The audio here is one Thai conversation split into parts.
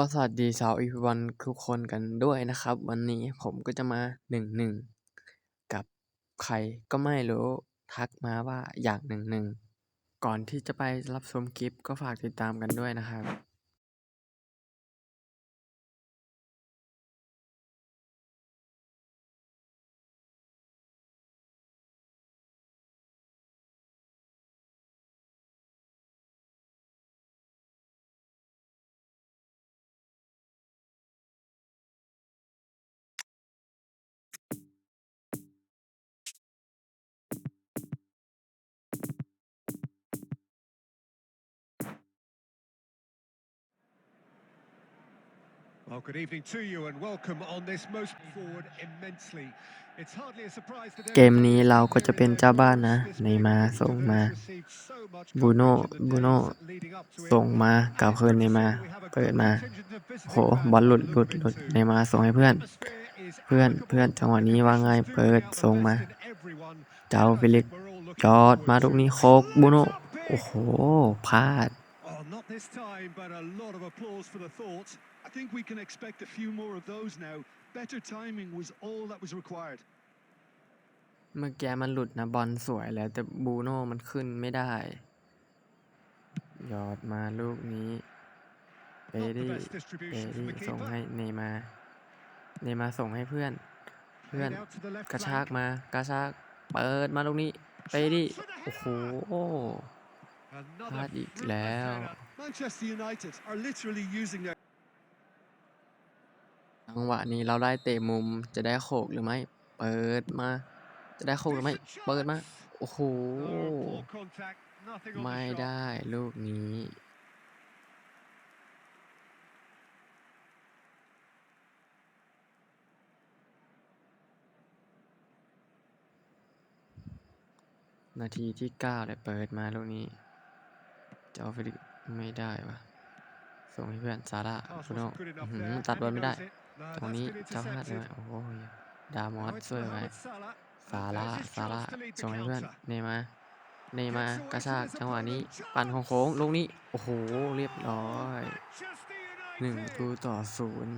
ก็สวัสดีชาวอีพีวันทุกคนกันด้วยนะครับ วันนี้ผมก็จะมาหนึ่งหนึ่งกับใครก็ไม่รู้ทักมาว่าอยากหนึ่งหนึ่งก่อนที่จะไปรับชมคลิปก็ฝากติดตามกันด้วยนะครับ Well, good evening to you and welcome on this most forward immensely. It's hardly a surprise that เกมนี้เราก็จะเป็นเจ้าบ้านนะเนย์มาร์ส่งมาบูโน่บูโน่ส่งมากลับคืนเนย์มาร์เปิดมาโหบอลหลุดหลุดหลุดเนย์มาร์ส่งให้เพื่อน เพื่อนเพื่อนจังหวะนี้ว่าไงเปิดส่งมา เจ้าฟิลิกยอดมาลูกนี้โคกบูโน่โอ้โหพลาด Oh, not this time, but a lot of applause for the thought. I think we can expect a few more of those now. Better timing was all that was required. เมื่อกี้มันหลุดนะบอลสวยแล้วแต่บูโน่มันขึ้นไม่ได้ ยอดมาลูกนี้เบ Not the ดี้ best เบ distribution from ดี้ the ส่ง keeper. ให้เนย์มาร์เนย์มาร์ส่งให้เพื่อน เพื่อน Played out to the left กระชาก flank. มากระชากเปิดมาลูกนี้เบดี้โอ้โหพลา Another ดอีก fruitless แล้ว header. Manchester United are literally using their จังหวะนี้เราได้เตะมุมจะได้โขกหรือไม่ เปิดมา จะได้โขกหรือไม่ เปิดมา โอ้โห ไม่ได้ลูกนี้ นาทีที่เก้าเลยเปิดมาลูกนี้ เจ้าฟิลิป ไม่ได้วะส่งให้เพื่อนซาร่า Pass ฟุโน wasn't good อื้อ enough หือ there. ตัดบอล And ไม่ he ได้ knows it. No, ตรง that's นี้ been เจ้าพลาดเลย intercepted. โอ้โหดามอ Now ส it's ช่วยไว้ Mohamed Salah. ซาร่า There's his ซาร่า chance to lead the ส่งให้เพื่อน counter. เนย์มาร์เนย์มาร์กระชากจังหวะนี้ปั่นของโค้งลูกนี้ โอ้โห เรียบร้อย Manchester หนึ่งประตู United. ต่อศูนย์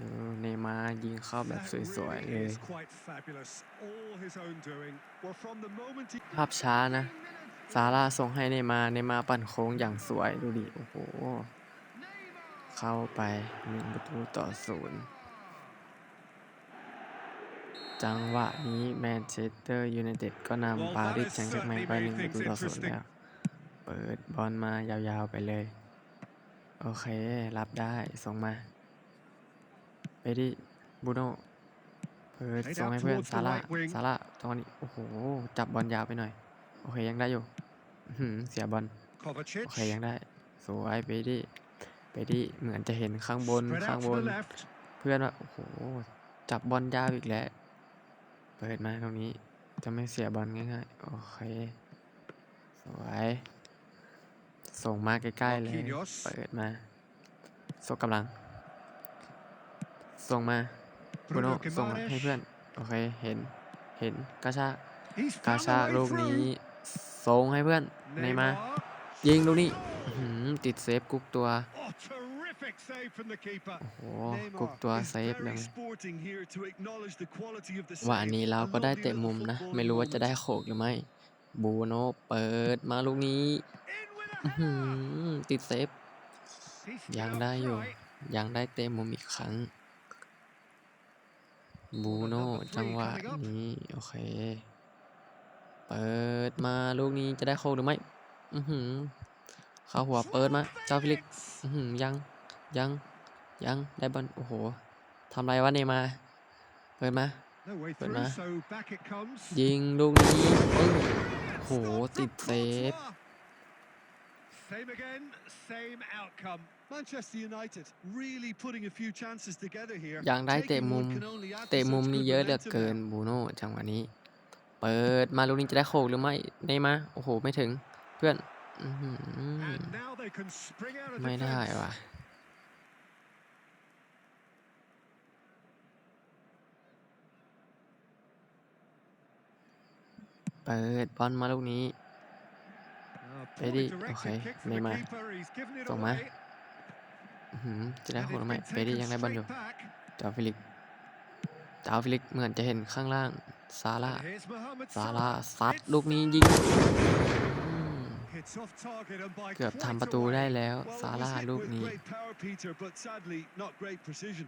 ดูเนย์มาร์ยิงเข้าแบบ That สวยๆเล really ย is quite fabulous. All his own doing. well from the moment he ภาพช้านะ ซาร่าส่งให้เนมาเนมาปั่นโค้งอย่างสวยดูดิ โอ้โห เข้าไปหนึ่งประตูต่อศูนย์จังหวะนี้แมนเชสเตอร์ยูไนเต็ดก็นำปารีสแซงต์แชร์แมงไปหนึ่งประตูต่อศูนย์แล้ว เปิดบอลมายาวๆไปเลย โอเค รับได้ส่งมาไปดิบูโน่เปิดส่งให้เพื่อนซาร่าซาร่าตอนนี้ โอ้โห จับบอลยาวไปหน่อย โอเค ยังได้อยู่ หือเสียบอลโอ Kovacic. เคยังได้สวยไปดิไปดิเหมือนจะเห็นข้างบน Spread ข้าง out บ to น the left. เพื่อนว่าโอ้โหจับบอลยาวอีกแล้ว เปิดมาตรงนี้จะไม่เสียบอลง่ายๆ โอเค สวย ส่งมาใกล้ๆเลย Marquinhos เปิดมาส่งกำลัง ส่งมาบ r โน Bruno ส่งให้ Guimaraes. เพื่อน โอเค เห็น เห็นกระชาก He's กระ found ชาก the ลู way กนี้ through. ส่งให้เพื่อนในมา Neymar. ยิงลูกนี้อื้อหือติดเซฟกุ๊กตัว Oh, terrific save from the keeper. โอ้โห กุ๊ก Neymar ตัว is เซฟเลย very sporting here to acknowledge the quality of the วัน save. นี้เรา A ก็ได้ lovely เตะ little มุมนะ footballing ไม่รู้ว่าจะ moment. ได้โขกหรือไม่บูโนเปิดมาลูกนี้ In with a อื้อหื header. อติดเซฟ He's ยัง still ได้อยู่ upright. ยังได้เตะมุมอีกครั้งบูโน่จังหวะนี้ โอเค เปิดมาลูกนี้จะได้โคกหรือไม่ อือหือเข้าหัวเปิดมาเจ้าฟิลิกอือหือยังยังยังได้บอลโอ้โหทำไรวะเนย์มาร์เปิดมา No way But through, nah. so back it comes. ยิงลูกนี้ปึ้งโอ้โหติดเซฟ Same again, same outcome. Manchester United really putting a few chances together here. ยังได้เตะ Taking มุ one ม can only add to เตะมุม such นี่ good เยอะเหลือ momentum เกิน now. บูโน่จังหวะนี้ เปิดมาลูกนี้จะได้โขกหรือไม่เนย์มาร์โอ้โห ไม่ถึงเพื่อนอื้อหือ And now they can spring out of ไม่ได้ defence. ว่ะเปิดบอลมาลูกนี้ Oh, Eddie, poorly directed okay, kick from the Neymar. keeper. He's given it ส่งมา away. อื้อหือจะได้ And โหด it's ไหม been เปดี้ taken ยังได้บอลอยู่ straight back. จาฟิลิก จาฟิลิกเหมือนจะเห็นข้างล่างซาร่า And here's Mohamed ซาร่า Salah. ซัด It's ลูกนี้ยิงอืม Hits off target and by เกือบ quite ทำ a ประตูได้ way. แล้ว Well, ซา it was ร่า hit ลูก with นี้ great power, Peter, but sadly not great precision.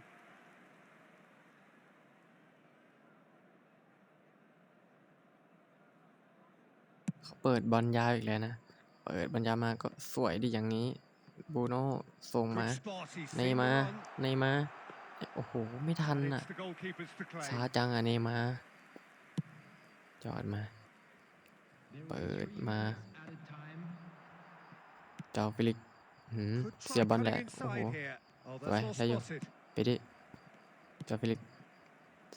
เขาเปิดบอลยาวอีกแล้วนะ เปิดบอลยาวมาก็สวยดีอย่างนี้ บูโน่ส่งมา Good spot, he's ใน seen มา the run. ในมา โอ้โห ไม่ทัน And อะ it's the goalkeepers to claim. ช้าจังอะเนมา จอดมา เปิดมาเจ้าฟิลิกหืม Could เสีย try บอลแหละ cutting โอ้โห inside here. Oh, that's Right, well there you- spotted. ไปดิเจ้าฟิลิก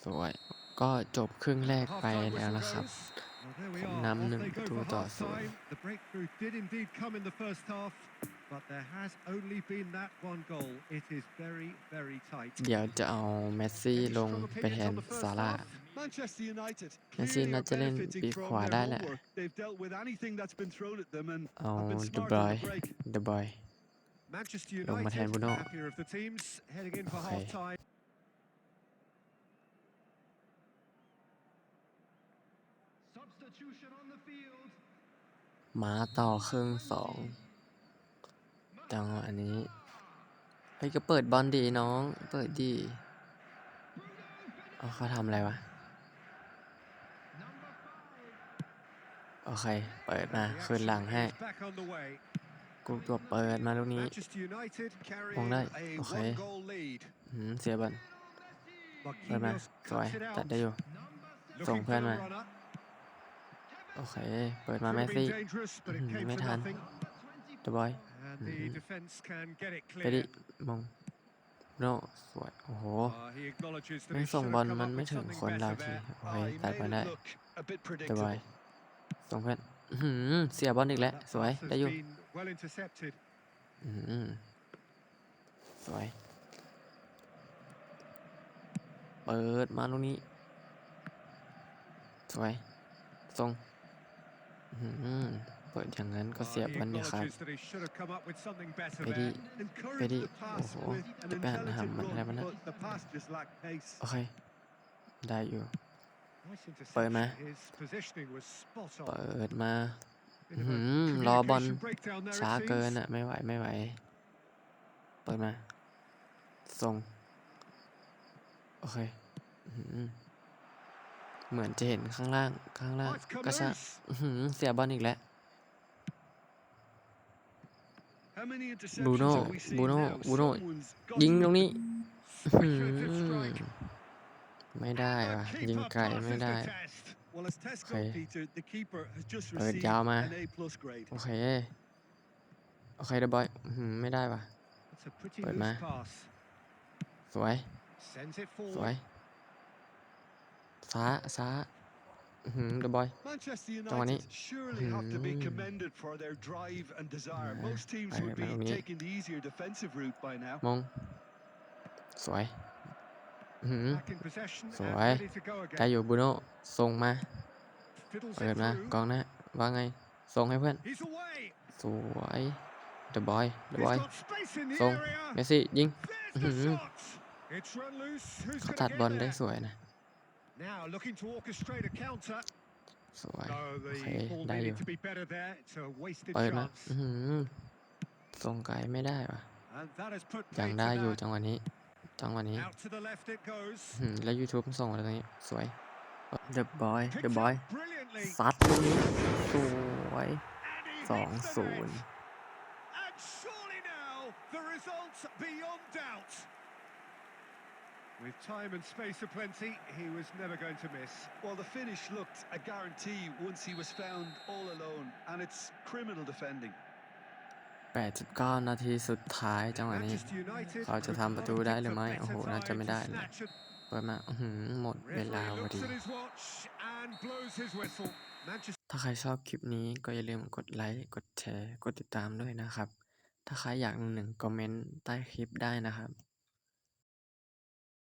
สวย ก็จบครึ่งแรกไป Half-time แล้ว whistle นะครับ goes. Well, there we ผม are. นำ Off หนึ่ง they ประ go ตู for ต่อศูนย์ half-time. The breakthrough did indeed come in the first half, but there has only been that one goal. It is very, very tight. เดี๋ยวจะเอาเมสซี่ Any ลง strong ไปแท opinions น on the first ซาร่า half? Manchester United Messi clearly น่า are จะเล่น benefiting ปีก from ขวา their ได้แหละ homework. They've dealt with anything that's been thrown at them and เอา have been เด smart บร on อย the break. เดบรอย Manchester ลงมาแทน United, Bruno. happier of the teams, heading in for Okay. half-time. มาต่อครึ่งสอง จังอันนี้เฮ้ยก็เปิดบอลดีน้อง เปิดดีเขาทำอะไรวะ โอเค เปิดมา คืนหลังให้ กูตัวเปิดมาลูกนี้มองได้ โอเคเสียบอลเปิดมา สวย ตัดได้อยู่ ส่งเพื่อนมา โอเค เปิดมาแมสซี่ ไม่ทันเดบอย And the Mhm. defence can get it ไปดิ clear. มงโนสวย โอ้โห Uh, he acknowledges that ไม่ he ส่ง should บอ have ล come มัน up ไม่ with ถึง something คนเรา better ที there. โอเค Oh, he ตัด made มา it ได้ look a bit เดบอย predictable. ส่งเพื่อนอื้อหือเสียบอลอีกแล้ว That สวย pass has ได้อยู่ been well intercepted. อื้อหือสวย เปิดมาลูกนี้ สวย ส่ง อื้อหือเปิดอย่างนั้นก็ Uh, เสีย he บอลดีครับ acknowledges that he should have come up with something better ไปดิ there. Encouraged Vedi, the pass oh, with an the band intelligent ham, run, man, man. but the pass just lacked pace. โอเคได้อยู่ Nice ปิดมา interception. His positioning was spot เปิ on. ดมา Bit of a อื้อหือรอบอล communication breakdown there, it ช้าเกิน seems. อะ ไม่ไหวไม่ไหว เปิดมา ส่ง โอเคอื้อหือเหมือนจะเห็นข้างล่าง ข้างล่าง Oh, it's come กระชาก loose. อื้อหือเสียบอลอีกแล้ว How many interceptions Bruno, have we seen Bruno, now? Bruno. Someone's got ยิง to ตรงนี้ Speculative อื้อหือ strike. ไม่ได้ The ว่ะ keeper ยิงไกล passes ไม่ได้ the test. Well, as Tesco, Okay. Peter, the keeper has just เปิด received ยาวมา an A plus grade. โอเค โอเคเดบอยอื้อหือไม่ได้ว่ะ It's a pretty ปิด loose มา pass. สวย Sends it สวย forward. ช้าช้า อื้อหือเดบอย Manchester Tony. United surely have to be Hmm. commended for their drive and desire. Yeah, Most teams I would be remember me. taking the easier defensive route by now. มงสวยอื้อหือ Back in possession and Rồi. ready to go ได้ again. อยู่บูโน่ส่งมา Fiddles เปิด it มา through. กองหน้าว่าไง ส่งให้เพื่อน He's away. สวยเดบอยเด He's บอย got space in the Song. area. เมสซี่ยิง There's the Mhm. shot. It's run loose. Who's เขา gonna ตัด get บอลได้ there? สวยนะ Now looking to orchestrate a counter. สวย No, โอเค the ball ได้อยู่ needed to be better there. It's a wasted เปิดมา chance. อื้อหือส่งไกลไม่ได้ว่ะ And that has put ยัง paid ได้ to อยู่ that. จังหวะนี้ จังหวะนี้ Out to the left it goes. อื้อหือแล้ว YouTube ส่งมาตรงนี้ สวยเดบอย Picked เดบอย up brilliantly. ซัดลูกนี้สวย And he สอง hits the ศูน net. ย์ And surely now the results beyond doubt. With time and space aplenty, he was never going to miss. Well, the finish looked a guarantee once he was found all alone, and it's criminal defending. 89 นาทีสุดท้ายจังหวะนี้ Manchester United เขาจะ could ทำประตู not have ได้ picked หรือ a ไม่ better โอ้โห น่าจะ time ไม่ to ได้นะ snatch a เปิดมาอื้อหือหมดเวลา Referee พอ looks ดี at his watch and blows his whistle. Manchester ถ้าใครชอบคลิปนี้ก็อย่าลืมกดไลค์ กดแชร์ กดติดตามด้วยนะครับ ถ้าใครอยากหนึ่งคอมเมนต์ใต้คลิปได้นะครับ